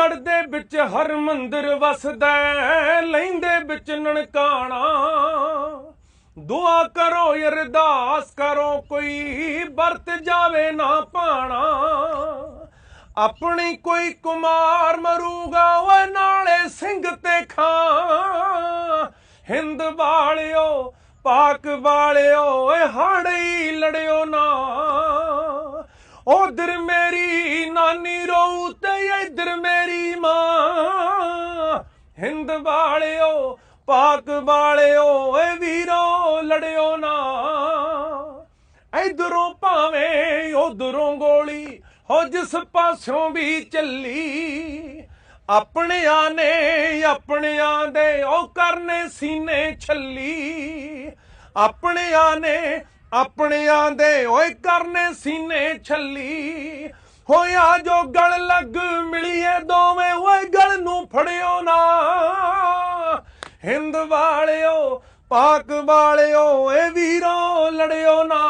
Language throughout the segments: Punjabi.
ਚੜਦੇ ਵਿੱਚ ਹਰ ਮੰਦਰ ਵਸਦਾ ਲੈਂਦੇ ਵਿੱਚ ਨਨਕਾਣਾ। ਦੁਆ ਕਰੋ ਅਰਦਾਸ ਕਰੋ, ਕੋਈ ਵਰਤ ਜਾਵੇ ਨਾ ਪਾਣਾ ਆਪਣੀ ਕੋਈ ਕੁਮਾਰ ਮਰੂਗਾ, ਓਏ ਨਾਲੇ ਸਿੰਘ ਤੇ ਖਾਂ। ਹਿੰਦ ਵਾਲਿਓ, ਪਾਕ ਵਾਲਿਓ, ਓਏ ਹਾੜੀ ਲੜਿਓ ਨਾ। ਉਧਰ ਮੇਰੀ ਨਾਨੀ ਰੋਊ ਤੇ ਇਧਰ ਮੇਰੀ ਮਾਂ, ਹਿੰਦ ਵਾਲਿਓ, ਪਾਕ ਵਾਲਿਓ, ਏ ਵੀਰੋ, ਲੜਿਓ ਨਾ। ਇਧਰੋਂ ਭਾਵੇਂ ਉਧਰੋਂ ਗੋਲੀ ਹੋ ਜਿਸ ਪਾਸਿਓਂ ਵੀ ਚੱਲੀ, ਆਪਣਿਆਂ ਨੇ ਆਪਣਿਆਂ ਦੇ ਉਹ ਕਰਨੇ ਸੀਨੇ ਛੱਲੀ। ਆਪਣਿਆਂ ਨੇ ਆਪਣਿਆਂ ਦੇ ਓਏ ਕਰਨੇ ਸੀਨੇ ਛੱਲੀ। ਹੋਇਆ ਜੋ ਗਲ ਲੱਗ ਫੜਿਓ ਨਾ। ਹਿੰਦ ਵਾਲਿਓ, ਪਾਕ ਵਾਲਿਓ ਏ ਵੀਰੋ ਲੜਿਓ ਨਾ।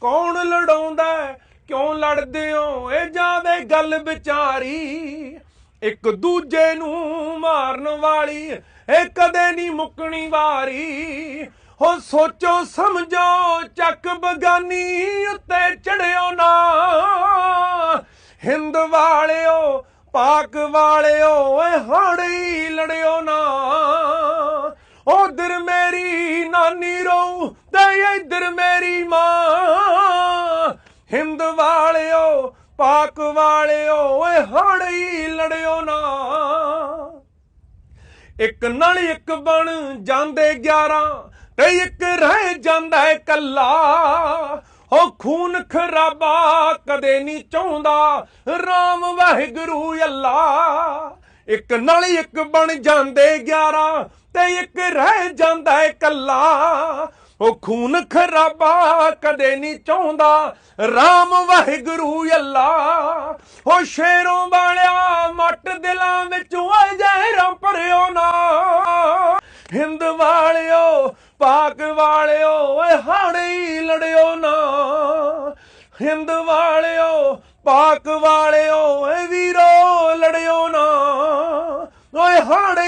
ਕੌਣ ਲੜਾਉਂਦਾ ਕਿਉਂ ਲੜਦੇ ਹੋ? ਏ ਜਾਵੇ ਗੱਲ ਵਿਚਾਰੀ। ਇੱਕ ਦੂਜੇ ਨੂੰ ਮਾਰਨ ਵਾਲੀ ਏ ਕਦੇ ਨਹੀਂ ਮੁੱਕਣੀ ਵਾਰੀ। ਹੋ ਸੋਚੋ, ਸਮਝੋ, ਚੱਕ ਬਗਾਨੀ ਉੱਤੇ ਚੜਿਓ ਨਾ। ਹਿੰਦ ਵਾਲਿਓ ਪਾਕ ਵਾਲਿਓ, ਓਏ ਹਾੜੀ ਲੜਿਓ ਨਾ। ਉਧਰ ਮੇਰੀ ਨਾਨੀ ਰੋ ਤੇ ਇਧਰ ਮੇਰੀ ਮਾਂ। ਹਿੰਦ ਵਾਲਿਓ, ਪਾਕ ਵਾਲਿਓ, ਓਏ ਹਾੜੀ ਲੜਿਓ ਨਾ। ਇੱਕ ਨਾਲ ਇੱਕ ਬਣ ਜਾਂਦੇ 11 ਤੇ ਇੱਕ ਰਹਿ ਜਾਂਦਾ ਏ ਕੱਲਾ। ਹੋ ਖੂਨ ਖਰਾਬਾ ਕਦੇ ਨਹੀਂ ਚਾਹੁੰਦਾ। RAM ਵਾਹਿਗੁਰੂ ਅੱਲਾ, ਇੱਕ ਨਾਲ ਇੱਕ ਬਣ ਜਾਂਦੇ 11 ਤੇ ਇੱਕ ਰਹਿ ਜਾਂਦਾ ਇਕੱਲਾ। ਉਹ ਖੂਨ ਖਰਾਬਾ ਕਦੇ ਨਹੀਂ ਚਾਹੁੰਦਾ। RAM ਵਾਹਿਗੁਰੂ ਅੱਲਾ, ਉਹ ਸ਼ੇਰੋਂ ਵਾਲਿਆ ਮੱਟ ਦਿਲਾਂ ਵਿੱਚ ਓਏ ਜ਼ਹਿਰਾਂ ਭਰਿਓ ਨਾ। ਹਿੰਦ ਵਾਲਿਓ, ਪਾਕ ਵਾਲਿਓ, ਓਏ ਹਾੜੀ ਲੜਿਓ ਨਾ। ਹਿੰਦ ਵਾਲਿਓ ਪਾਕ ਵਾਲਿਓ ਏ ਵੀਰੋ ਲੜਿਓ ਨਾ। ਓਏ ਹਾੜੇ